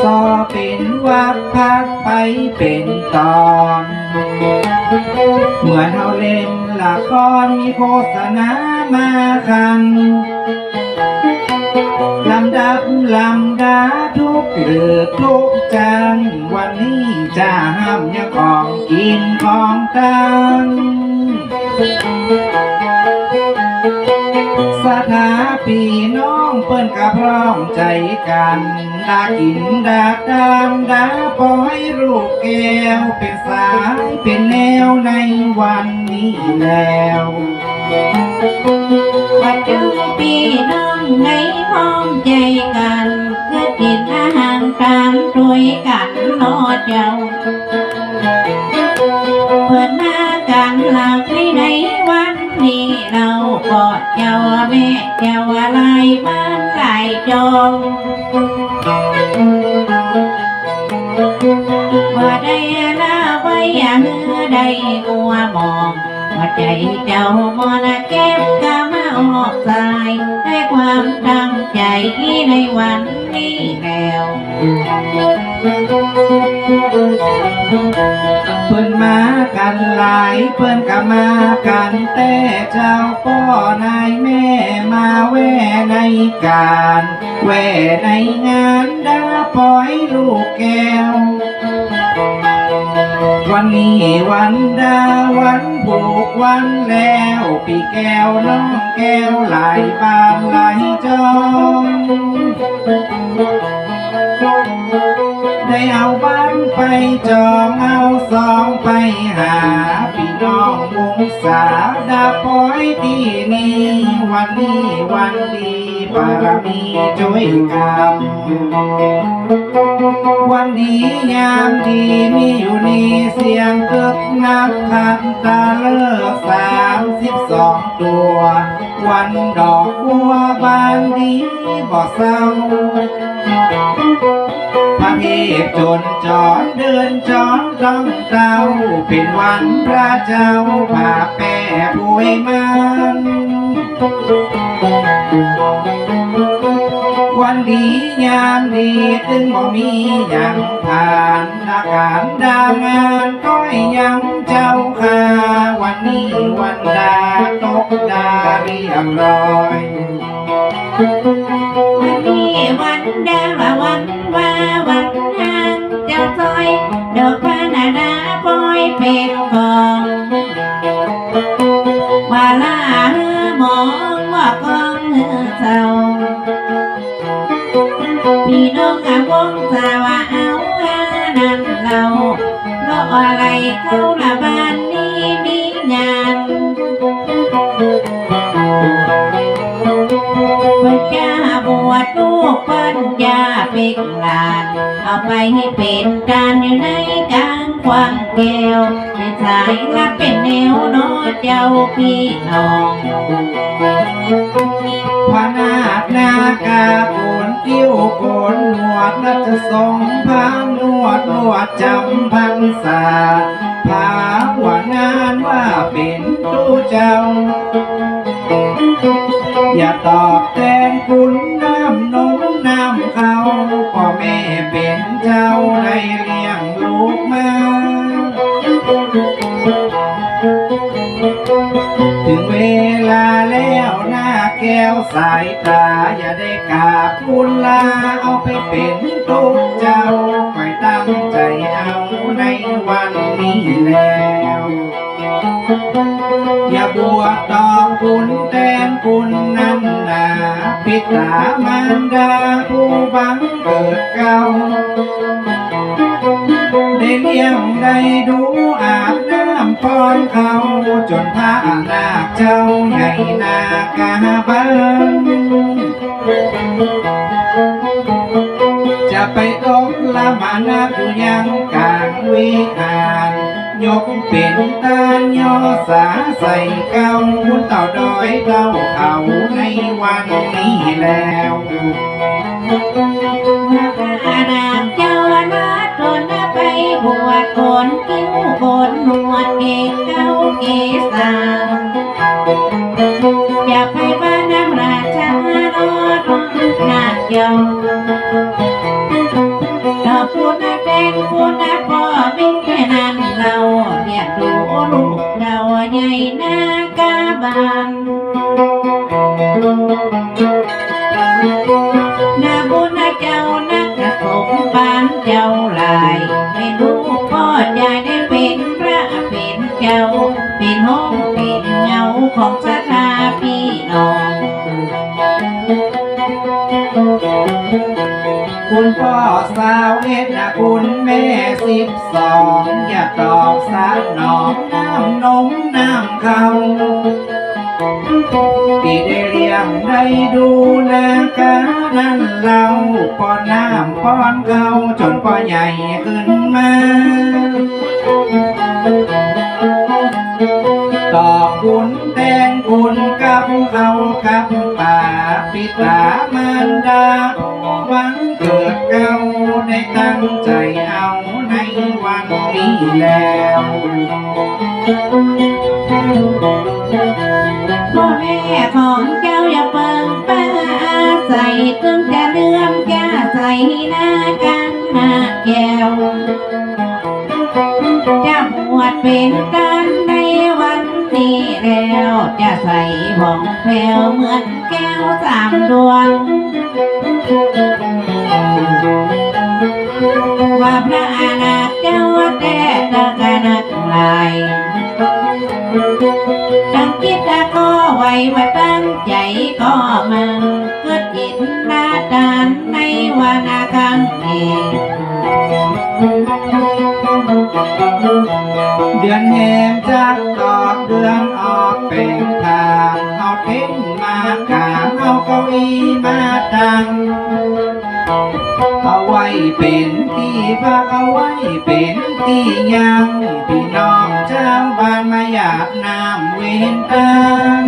สอเป็นวักพักไปเป็นตอน เหมือนเฮาเล่นละครมีโฆษณามาคันลำดับลำดาทุกเลือทุกจานวันนี้จะห้ามยาของกินของตัง สถาพี่น้องเปิ้นกับพร้อมใจกันดากินดาดานดาปล่อยรูปแก้วเป็นสายเป็นแนวในวันนี้แล้วว่าเจ้าพี่น้องในพร้อมใจกันเพื่อกินอาหารตามด้วยกันนอเจ้า เจ้าแม่เจ้าอะไรบ้านไหลจงว่าได้ละไว้อย่าเหือได้งัวมองว่าใจเจ้ามอนเก็บกามาออกใจให้ความตั้งใจในวัน นี้แล้วเพิ่นมากันหลายเพิ่นก็มากันแต่เจ้าพ่อนายแม่มาแว่ในการ แว่ในงานดาปล่อยลูกแก้ว วันนี้วันดาวันผูกวันแล้วปีแก้วน้องแก้วหลายบานหลายจองได้เอาบ้านไปจองเอาซองไปหาพี่น้องวงศาดาปอยที่นี่ วันนี้วันดีบารมีช่วยกำวันดียามดีมีอยู่นี่เสียงกึกนับคันตาเลิกสามสิบสองตัว วันดอกบัวบานดีบ่เศร้าพระเทพจนจอดเดินจอดต้องเต้าเป็นวันพระเจ้าผ่าแป้ป่วยมัน วันดียามดีถึงบ่มีอย่างผ่านอาการดางานก็ยังเจ้าค่าวันนี้วันดาตกดาเรียบร้อยวันนี้วันดาววันว่าวันทางเจ้าซอยดอกพระนาดาปอยเป็นกองาพี่น้องอะวงสาวาเอาอานั่นเราเพราะอะไรเขาละบ้านนี้มีงานเพิ่นจะบวชลูกเพิ่นจะเป็นหลานเอาไปให้เป็นการอยู่ในกลางควางแก้วเป็นสายรับเป็นแนวนอเจ้าพี่น้อง พนาคนาคาโกนคิ้วโกนหนวดนัจะทรงพามนวดนวดจำพันษาภาวานานว่าเป็นตู้เจ้า อย่าตอบแทนคุณน้ำนมน้ำเขาพ่อแม่เป็นเจ้าได้เลี้ยงลูกมาถึงเวลา แก้วสายตาอย่าได้กาบุณลาเอาไปเป็นตุ๊กเจ้าคอยตั้งใจเอาในวันนี้แล้วอย่าบวกตอบคุณแทนคุณนั้นนาพิตามารดาผู้บังเกิดเก่าได้เลี้ยงได้ดูอาบน้ำป้นเขาจนพระนาคเจ้าใหญ่นากาบังจะไปตกละมานาอยู่ยังกลางวิหารยกเป็นตาโยสาใส่เก้าหุ่นเต่าดอยเต้าเขาในวันนี้แล้ว กี่เกศเก้าเกศาอย่าไปบ้านน้ำราชารอดนาเจ้าดอกพูดนะแดงพูดนะพ่อไม่แค่นั้นเราเนี่ยดูลูกเราใหญ่นะ เอ็ดนะคุณแม่สิบสองอย่าตอบสาหนองน้ำนมน้ำเขาที่ได้เลี้ยงได้ดูแลกันนั้นเราป้อนน้ำป้อนเขาจนพ่อใหญ่ขึ้นมาตอบคุณแทนคุณกับเขากับป่าปิตามารดา ได้ตั้งใจเอาในวันนี้แล้วพ่อแม่ของเจ้าอย่าเปิงป้าอาศัยตึงจะเลื่อมแกใส่หน้ากันหน้าแก้วจะบวชเป็นกันในวันนี้แล้วจะใส่ห่องแผ้วเหมือนแก้วสามดวง ว่าพระอนาคเจ้าแต่ตะกนักลายตั้งจิตตะก็ไว้ว่าตั้งใจก็มันเกิดจิตนาดานในวันอาคังเองเดือนแหมจากตอกเดือนออกเป็นทางเอาเต็นท์มาขางเอาเก้าอี้มาตั้ง เอาไว้เป็นที่พักเอาไว้เป็นที่ยังพี่น้องเจ้าบ้านมาหยาบน้ำเวนกัน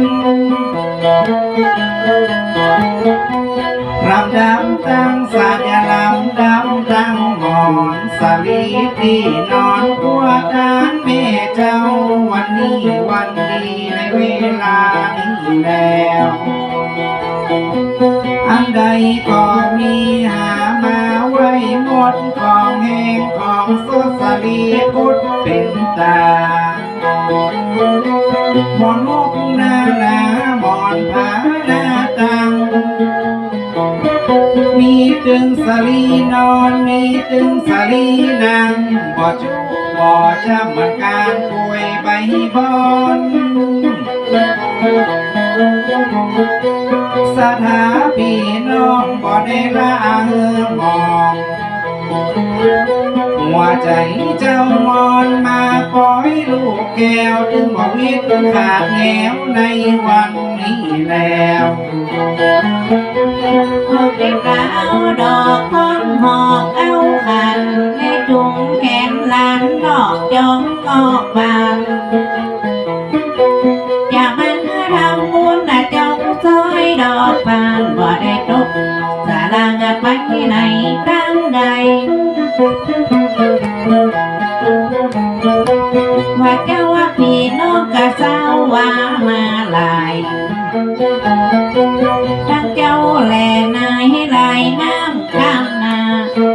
รำดำตั้งสาดยาลำดำตั้งหมอนสลีที่นอนกัวดานแม่เจ้าวันนี้วันดีในเวลานี้แล้ว ใดก็มีหามาไว้หมดของแห้งของสุสลีพุทธเป็นตาหมอนมุกหน้าหนาหมอนผาหน้าตัง มีตึงสลีนอนมีตึงสลีนั่งบ่จุบ่จำเหมือนการคุยใบบอน สถาพี่น้องบ่ได้ละเฮือมอง หัวใจเจ้ามอนมาปล่อยลูกแก้วถึงบ่วิตขาดแนวในวันนี้แล้วพวกเด็กเอาดอกคอนหอกเอาขันในจุงแขนลานดอกจงออกบาน กบานบ่ได้ตกสาลางไปที่ไหนตั้งใดว่าเจ้าว่าพี่น้องกะเศร้าว่ามาลายทั้งเจ้าแลนายให้ลายน้ำข้ามนา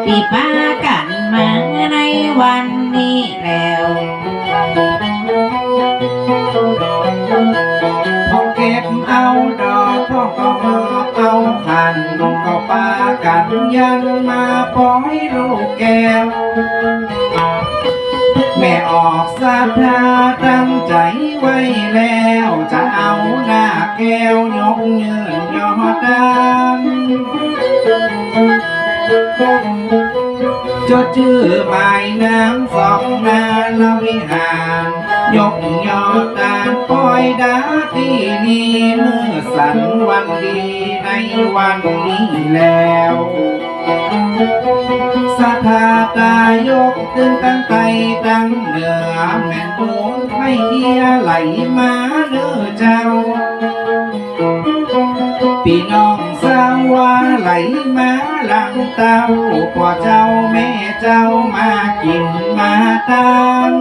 ที่ป้ากันมาในวันนี้แล้วเก็บเอาดอกพ่อก็หอบเอาขันก็ปากันยันมาปล่อยลูกแก้วแม่ออกศรัทธาตั้งใจไว้แล้ว จะเอาหน้าแก้วยกยืนยอดดันจดชื่อหมายน้ำสองนาละวิหาร ยกยอดดานปล่อยดาที่นี่เมื่อสันวันดีในวันนี้แล้วสถาตายกตึงตั้งไตตั้งเหนือแม่นปูนไม่เทียไหลมาเด้อเจ้า พี่น้อง สาไหลมาหลังเต้าพ่อเจ้าแม่เจ้ามากินมาตาม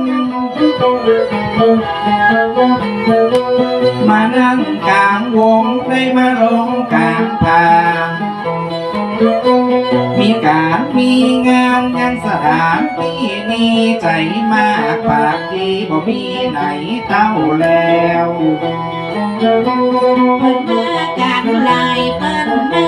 มานั่งกลางวงได้มาลงกลางทางมีการมีงานยังสถานที่นี้ใจมากปากดีบ่มีไหนเต้าแล้วเพิ่นมากันหลายเพิ่นมา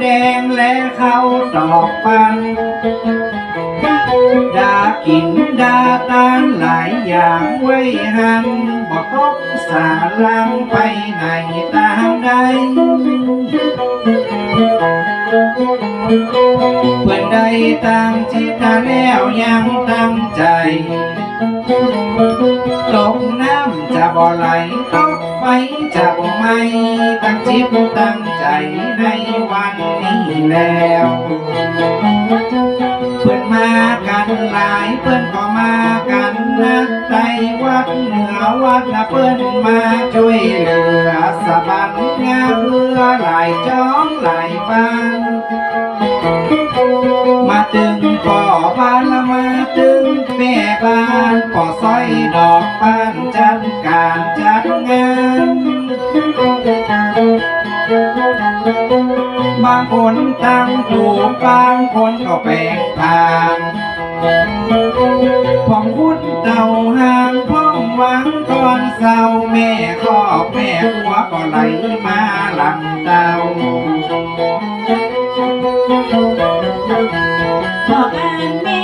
แดงและเข้าดอกปันดากินดาตานหลายอย่างไว้หันบ่ตกสาลังไปไหนตามใดเพื่อนใดตั้งจิตาแล้วยังตั้งใจ ตกน้ำจะบ่ไหลตก ไฟจะบ่ไม้ตั้งจิตตั้งใจในวันนี้แล้วเพื่อนมากันหลายเพื่อนก็มากันนักไตวัดเหนือวัดนะเพื่อนมาช่วยเหลือสะบันงาเรือหลายจ้องหลายบ้านมาตึงก่อบ้านละมาตึงแม่บ้านก่อ สร้อยดอกบานจัดการจัดงานบางคนตั้งถูกบางคนก็แปลงทางพ่องพุดเต่าห่างพ่องหวังตอนเศร้าแม่ครอบแม่หัวก็ไหลมาหลังเต่าบอกอันแม่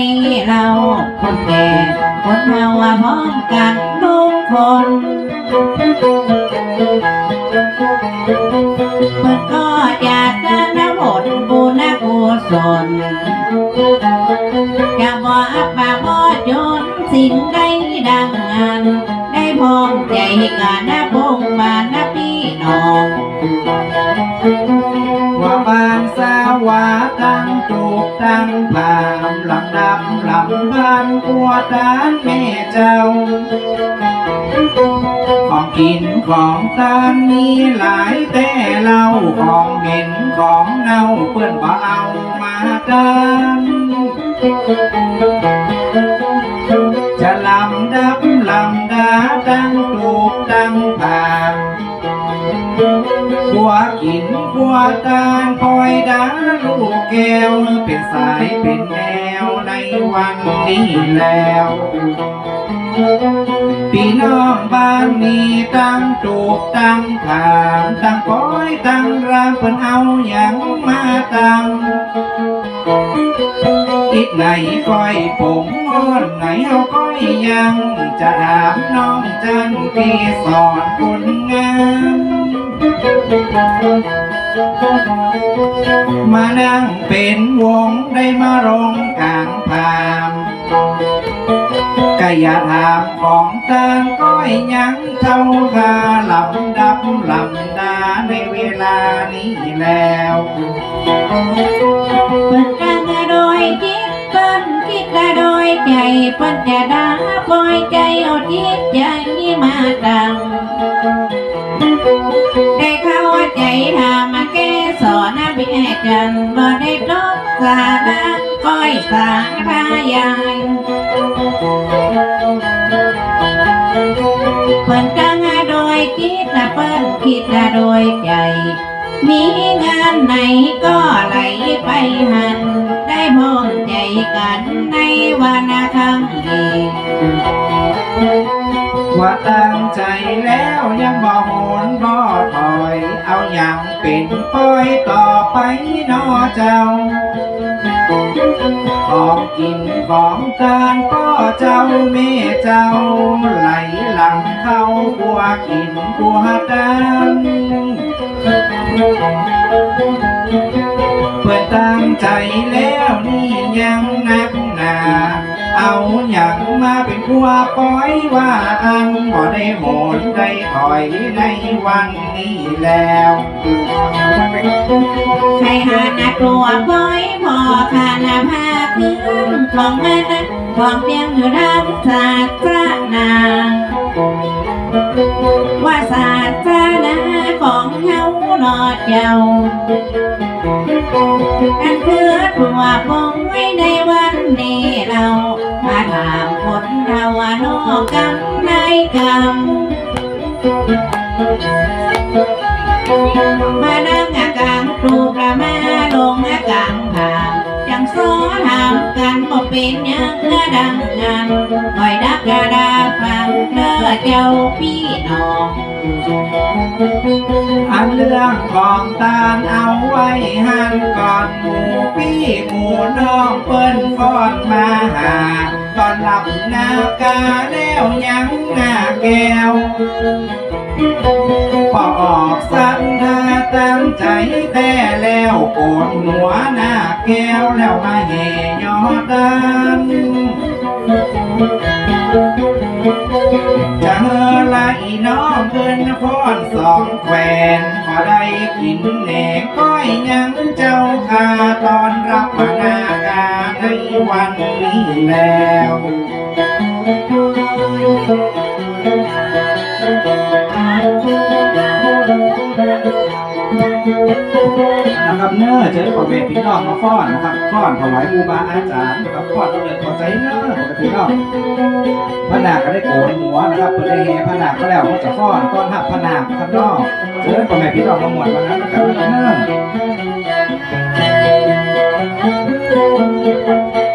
นี้เราคนแก่คนเฒ่าพร้อมกันทุกคนเพื่อนก็อยากจะนำผลบุญกุศลจะบอกป่าบ่จนสิ่งใดดังงานได้พร้อมใจกันนะพงบานนะพี่น้อง วาตั้งจูกตั้งผามลำดับลำบ้านกวตานแม่เจ้า ของกินของตานมีหลายแต่เราของเหม็นของเน่าเปื้อนบ่เอามาตานจะลำดับลำดาตั้งจูกตั้งผา มบัวกินบัวตาลคอยดาลูกแก้วเป็นสายเป็นแนวในวันนี้แล้วพี่น้องบ้านนี้ตั้งจูบตั้งผางตั้งก้อยตั้งรามเพิ่นเอาอย่างมาตั้งอีกไหนก้อยผมอ้อนไหนเอาก้อยยัง จะถามน้องจันที่สอนคนงาม มานั่งเป็นวงได้มาร้องกลางพามก็อย่าถามของตางก้อยยังเท่าคาลำดับลำดาในเวลานี้แล้วเปิดกางโดยคิดเปิ้นคิดโดยใจเปิ้นจะด่าปล่อยใจเอาจิตใจมาดังได้ ใจทำมาแก้สอนนะพี่จันบ่ได้ตกาดังก้อยสางพายายเปิ้นกลางโดยคิดละเปิ้นคิดโดยใจ มีงานไหนก็ไหลไปหัน ได้มองใจกันในวันครั้งนี้ว่าตั้งใจแล้วยังบ่โหนบ่ถอยเอาอ ย่างเป็นป้อยต่อไปนอเจ้า ของกินของการก็เจ้าเม่เจ้า ไหลหลังเข้าบัวกินบัวดังเพื่อตั้งใจแล้วนี่ยังนักหนา เอาอย่างมาเป็นพัวปล่อยว่าอันบ่ได้โหนได้ถอยในวันนี้แล้วใครหาหนักตัวปล่อยพอคานาพาขึ้นของแม่นั้นของเพียงอยู่ทำศากพระนา ว่าศาสตรานาของเฮาหนอดเจ้ากันเพื่อตัวปงไว้ในวันนี้เรามาถามคนเราว่าโนกรรมนายกรรมมานั่งอากางครูประมาลงอากางถาง สอถางกันบ่เป็นยังกระดังงานคอยดักกระดาฟังเด้อเจ้าพี่น้องอันเรื่องของตาลเอาไว้หันก่อนหมูพี่หมูน้องเปิ้นฟ้อนมาหา ตอนหลับหน้ากาแล้วยังหน้าแก้วพออ อกสันทาตั้งให้น้อดดันจะเฮอไล่น้องเกินฟ้อนสองแควนพอได้กินแหนกก้อยยังเจ้าคาตอนรับมานากาในวันนี้แล้ว นะครับเนอเจอพ่อแม่พี่น้องมาฟ้อนนะครับฟ้อนถวายครูบาอาจารย์นะครับฟ้อนต้องเดินขอใจเนอพี่น้องพระนาคก็ได้โกนหัวนะครับเปิดได้แห่พระนาคก็แล้วก็จะฟ้อนต้อนรับพระนาคครับน้องเจอพ่อแม่พี่น้องมาหมดวันนั้นนะครับเนอ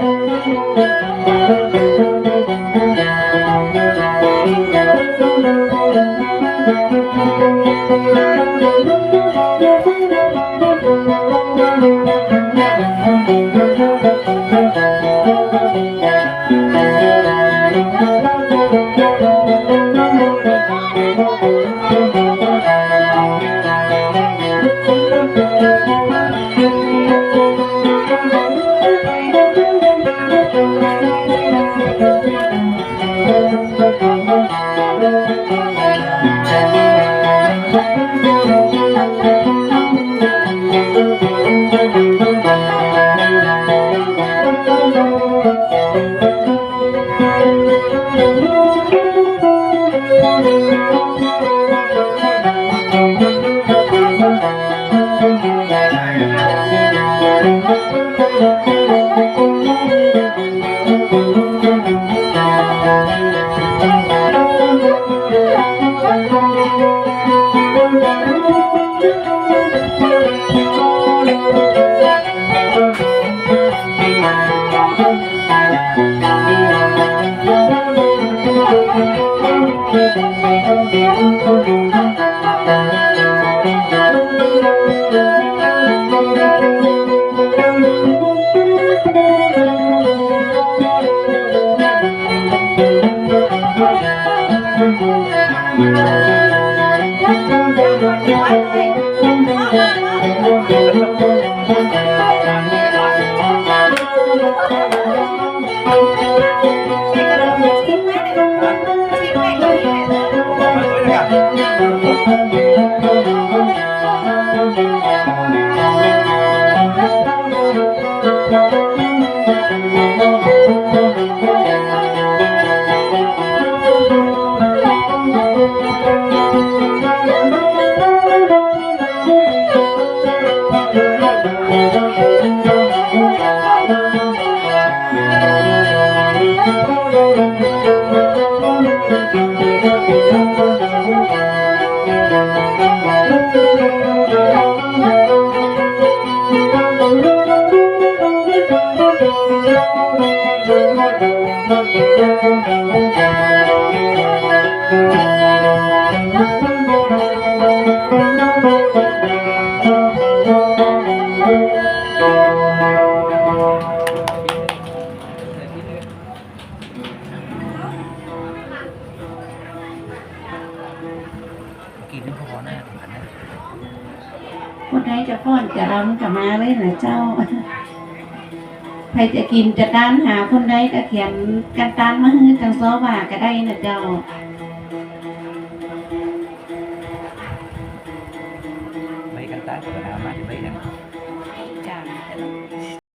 เกินพอหน้าถึงกันนะคนใดจะป้อนจะรำกับมาเลยนะเจ้า ใครจะกินจะด้านหาคนใดก็เขียนกันตานมาฮือจังซอว่าก็ได้นะเจ้า